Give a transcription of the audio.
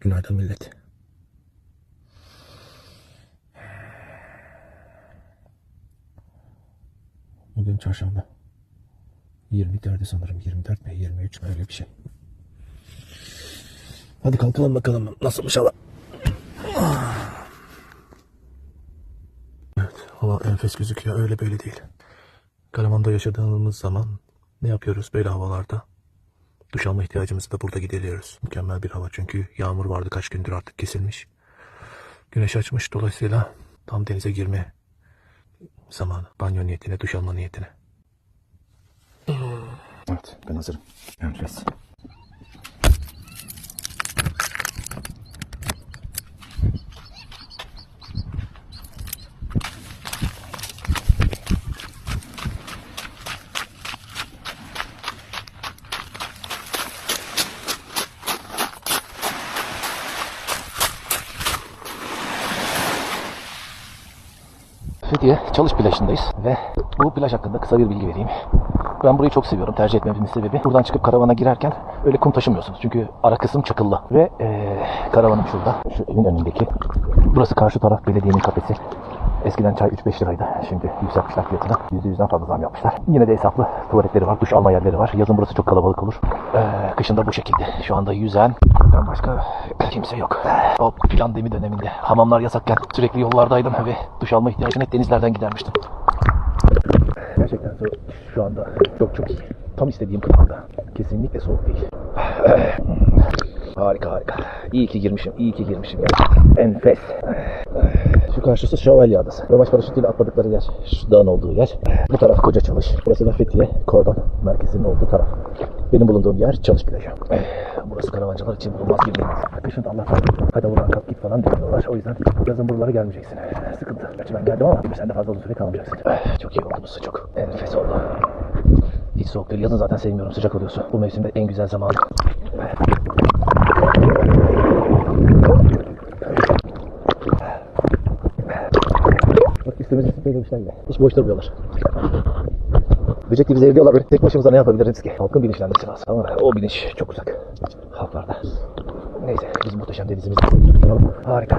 Günaydın millet. Bugün çarşamba. 24'ü sanırım. 24 mi 23 mi öyle bir şey. Hadi kalkalım bakalım nasılmış hava. Evet hava enfes gözüküyor öyle böyle değil. Karaman'da yaşadığımız zaman ne yapıyoruz böyle havalarda? Duş alma ihtiyacımızı da burada gideriyoruz. Mükemmel bir hava çünkü yağmur vardı kaç gündür artık kesilmiş. Güneş açmış dolayısıyla tam denize girme zamanı. Banyo niyetine, duş alma niyetine. Evet ben hazırım. Enfes. Fethiye Çalış plajındayız ve bu plaj hakkında kısa bir bilgi vereyim. Ben burayı çok seviyorum. Tercih etmemin sebebi buradan çıkıp karavana girerken öyle kum taşımıyorsunuz. Çünkü ara kısım çakıllı ve eee, karavanım şurada. Şu evin önündeki. Burası karşı taraf belediyenin kafesi. Eskiden çay 3-5 liraydı. Şimdi yükseltmişler fiyatını. %100'den fazla zam yapmışlar. Yine de hesaplı tuvaletleri var, duş alma yerleri var. Yazın burası çok kalabalık olur. Eee kışın bu şekilde. Şu anda yüzen başka kimse yok. O pandemi döneminde hamamlar yasakken sürekli yollardaydım ve duş alma ihtiyacını hep denizlerden gidermiştim. Gerçekten soğuk. Şu anda çok çok iyi. Tam istediğim kıvamda. Kesinlikle soğuk değil. Harika harika. İyi ki girmişim. iyi ki girmişim. Enfes. Şu karşısı Şövalye Adası. Rövaş paraşütüyle atladıkları yer. Şu dağın olduğu yer. Bu taraf Koca Çalış. Burası da Fethiye Kordon merkezinin olduğu taraf. Benim bulunduğum yer Çalış Plajı. Burası karavancılar için bulunmaz bir deniz. Kışın Allah hadi buradan kalk git falan demiyorlar. O yüzden yazın buralara gelmeyeceksin. Sıkıntı. Gerçi ben geldim ama sen de fazla uzun süre kalmayacaksın. Çok iyi oldu bu çok. Enfes oldu. Hiç soğuk değil. Yazın zaten sevmiyorum. Sıcak oluyorsun. Bu mevsimde en güzel zamanı. Üstümüz üstü böyle bile. Hiç boş durmuyorlar. Böcek gibi zevliyorlar böyle. Tek başımıza ne yapabiliriz ki? Halkın bilinçlenmesi lazım. Ama o bilinç çok uzak. Halklarda. Neyse biz muhteşem denizimizde. Harika.